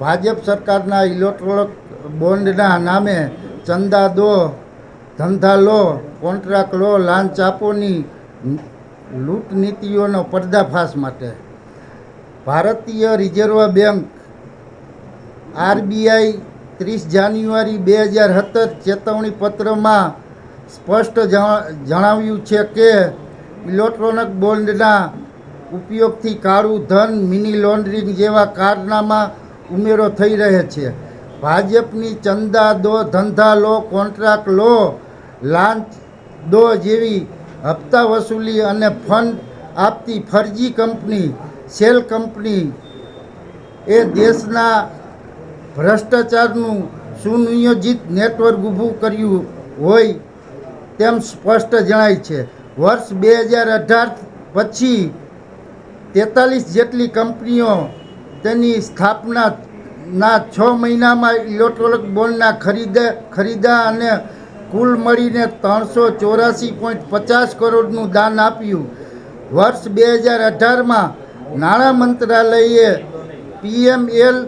ભાજપ સરકારના ઇલેક્ટ્રોનિક બોન્ડના નામે ચંદા દો, ધંધા લો, કોન્ટ્રાક્ટ લો, લાંચ આપોની લૂંટ નીતિઓનો પર્દાફાશ માટે. ભારતીય રિઝર્વ બેંક આરબીઆઈ ત્રીસ જાન્યુઆરી બે હજાર સત્તર ચેતવણી પત્રમાં સ્પષ્ટ જણાવ્યું છે કે ઇલેક્ટ્રોનિક બોન્ડના ઉપયોગથી કાળું ધન, મિની લોન્ડરિંગ જેવા કારનામા ઉમેરો થઈ રહે છે. ભાજપની ચંદા દો, ધંધા લો, કોન્ટ્રાક્ટ લો, લાંચ દો જેવી હપ્તા વસૂલી અને ફંડ આપતી ફરજી કંપની, સેલ કંપની એ દેશના ભ્રષ્ટાચારનું સુનિયોજિત નેટવર્ક ઊભું કર્યું હોય તેમ સ્પષ્ટ જણાય છે. વર્ષ બે હજાર અઢાર પછી તેતાલીસ જેટલી કંપનીઓ તેની સ્થાપના ના છ મહિનામાં ઇલેક્ટ્રોનિક બોન્ડના ખરીદે ખરીદા અને કુલ મળીને ત્રણસો ચોરાસી પોઈન્ટ પચાસ કરોડનું દાન આપ્યું. વર્ષ બે હજાર અઢારમાં નાણાં મંત્રાલયે પીએમએલ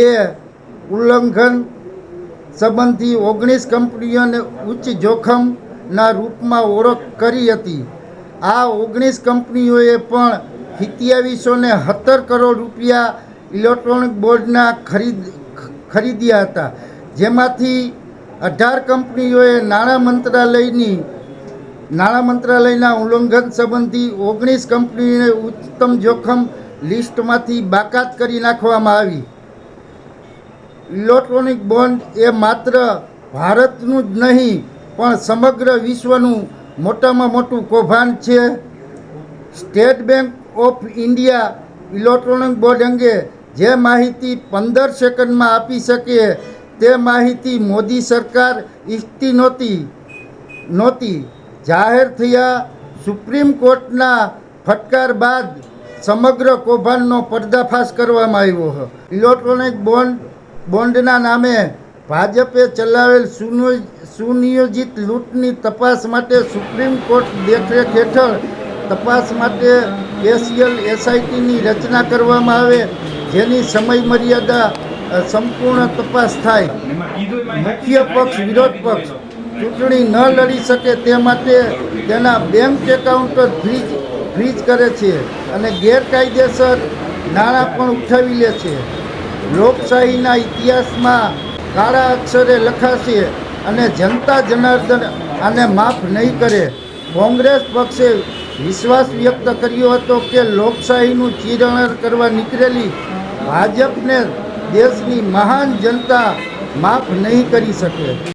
એ ઉલ્લંઘન સંબંધી ઓગણીસ કંપનીઓને ઉચ્ચ જોખમના રૂપમાં ઓળખ કરી હતી. આ ઓગણીસ કંપનીઓએ પણ સિત્યાવીસો ને સત્તર કરોડ રૂપિયા ઇલેક્ટ્રોનિક બોર્ડના ખરીદ, ખરીદ્યા હતા. જેમાંથી અઢાર કંપનીઓએ નાણાં મંત્રાલયની, નાણાં મંત્રાલયના ઉલ્લંઘન સંબંધી ઓગણીસ કંપનીઓને ઉચ્ચતમ જોખમ લિસ્ટમાંથી બાકાત કરી નાખવામાં આવી. ઇલેક્ટ્રોનિક બોન્ડ એ માત્ર ભારતનું જ નહીં, પણ સમગ્ર વિશ્વનું મોટામાં મોટું કૌભાંડ છે. State Bank of India electronic board અંગે જે માહિતી પંદર સેકન્ડમાં આપી શકે તે માહિતી મોદી સરકાર ઇચ્છતી નહોતી. નહોતી. જાહેર થયા સુપ્રીમ કોર્ટના ફટકાર બાદ સમગ્ર કૌભાંડનો પર્દાફાશ કરવામાં આવ્યો ઇલેક્ટ્રોનિક બોન્ડ, બોન્ડના નામે ભાજપે ચલાવેલ સુનિયો- સુનિયોજિત લૂંટની તપાસ માટે સુપ્રીમ કોર્ટ દેખરેખ હેઠળ તપાસ માટે સ્પેશિયલ એસઆઈટીની રચના કરવામાં આવે, જેની સમય મર્યાદા સંપૂર્ણ તપાસ થાય. મુખ્ય પક્ષ, વિરોધ પક્ષ, ચૂંટણી ન લડી શકે તે માટે તેના બેંક એકાઉન્ટ ફ્રીજ ફ્રીજ કરે છે અને ગેરકાયદેસર નાણાં પણ ઉઠાવી લે છે. લોકશાહીના ઇતિહાસમાં કાળા અક્ષરે લખાશે અને જનતા જનાર્દન આને માફ નહીં કરે. કોંગ્રેસ પક્ષે વિશ્વાસ વ્યક્ત કર્યો હતો કે લોકશાહીનું ચિરણ કરવા નીકળેલી ભાજપને દેશની મહાન જનતા માફ નહીં કરી શકે.